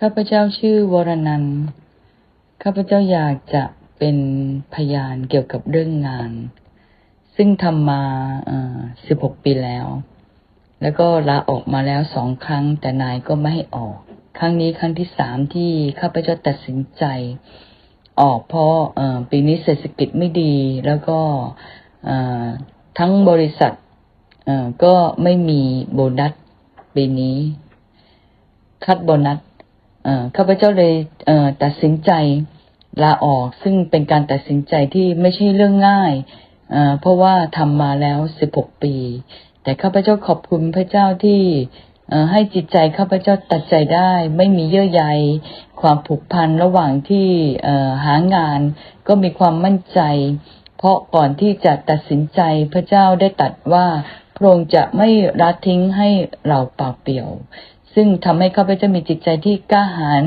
ข้าพเจ้าชื่อวรนันข้าพเจ้าอยากจะเป็นพยานเกี่ยวกับเรื่องงาน ซึ่งทำมา16ปีแล้ว แล้วก็ลาออกมาแล้วสองครั้ง แต่นายก็ไม่ให้ออก ครั้งนี้ครั้งที่สามที่ข้าพเจ้าตัดสินใจ ออกเพราะปีนี้เศรษฐกิจไม่ดี แล้วก็ทั้งบริษัทก็ไม่มีโบนัสปีนี้ คัดโบนัส ข้าพเจ้าเลยเตัดสินใจลาออก ซึ่งเป็นการตัดสินใจที่ไม่ใช่เรื่องง่ายเพราะว่าทำมาแล้ว16ปี แต่ข้าพเจ้าขอบคุณพระเจ้าที่ให้จิตใจข้าพเจ้าตัดใจได้ ไม่มีเยื่อใย ความผูกพันระหว่างที่หางาน ก็มีความมั่นใจ เพราะก่อนที่จะตัดสินใจพระเจ้าได้ตัดว่าพระองค์จะไม่ละทิ้งให้เราเปล่าเปลี่ยว ซึ่งทำให้ข้าพเจ้ามีจิตใจที่กล้าหาญ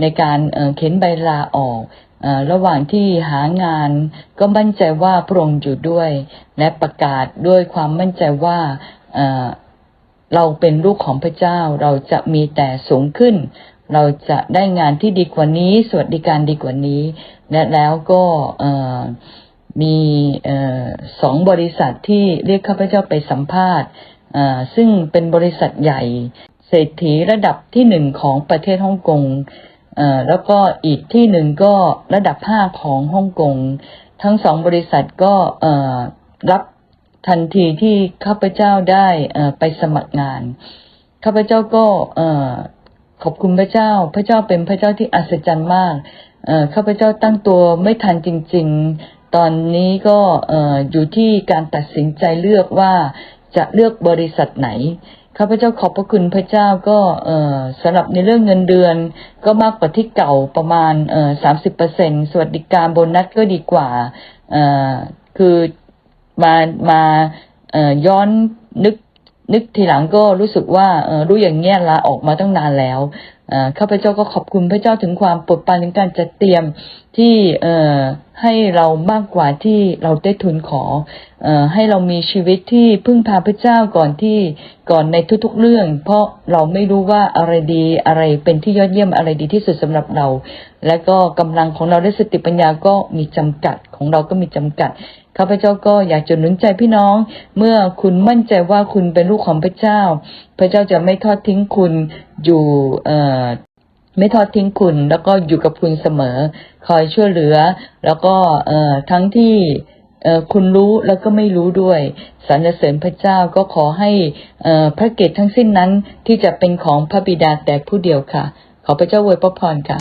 ในการเเข็นใบลาออกอระหว่างที่หางานก็มั่นใจว่าพระองค์อยู่ด้วย และประกาศด้วยความมั่นใจว่าเราเป็นลูกของพระเจ้าเราจะมีแต่สูงขึ้น เราจะได้งานที่ดีกว่านี้ สวัสดิการดีกว่านี้ และแล้วก็มีสองบริษัทที่เรียกข้าพเจ้าไปสัมภาษณ์ซึ่งเป็นบริษัทใหญ่ เศรษฐีระดับที่หนึ่งของประเทศฮ่องกงเอ่อแล้วก็อีกที่หนึ่งก็ระดับห้าของฮ่องกง ทั้งสองบริษัทก็เอ่อรับทันทีที่ข้าพเจ้าได้เอ่อไปสมัครงาน ข้าพเจ้าก็เอ่อขอบคุณพระเจ้า พระเจ้าเป็นพระเจ้าที่อัศจรรย์มากเอ่อข้าพเจ้าตั้งตัวไม่ทันจริง ๆ ตอนนี้ก็เอ่ออยู่ที่การตัดสินใจเลือกว่าจะเลือกบริษัทไหน ข้าพเจ้าขอบพระคุณพระเจ้าก็เอ่อสำหรับในเรื่องเงินเดือน ก็มากกว่าที่เก่าประมาณเอ่อสามสิบเปอร์เซ็นสวัสดิการโบนัสก็ดีกว่าเอ่อคือมามาเอ่อย้อนนึกนึกทีหลังก็รู้สึกว่าเออรู้อย่างเงี้ยลาออกมาตั้งนานแล้วเอ่อข้าพเจ้าก็ขอบคุณพระเจ้าถึงความโปรดปรานในการจัดเตรียมที่เอ่อให้เรามากกว่าที่เราได้ทุนขออให้เรามีชีวิตที่พึ่งพาพระเจ้าก่อนที่ก่อนในทุกๆเรื่อง เพราะเราไม่รู้ว่าอะไรดีอะไรเป็นที่ยอดเยี่ยมอะไรดีที่สุดสำหรับเรา และก็กำลังของเราและสติปัญญาก็มีจำกัดของเราก็มีจำกัดข้าพเจ้าก็อยากจะหนุนใจพี่น้อง เมื่อคุณมั่นใจว่าคุณเป็นลูกของพระเจ้า พระเจ้าจะไม่ทอดทิ้งคุณอยู่ ไม่ทอดทิ้งคุณ แล้วก็อยู่กับคุณเสมอ คอยช่วยเหลือ แล้วก็เอ่อทั้งที่เอ่อคุณรู้แล้วก็ไม่รู้ด้วยสรรเสริญพระเจ้าก็ขอให้เอ่อพระเกตทั้งสิ้นนั้นที่จะเป็นของพระบิดาแต่ผู้เดียวค่ะ ขอพระเจ้าอวยพระพรค่ะ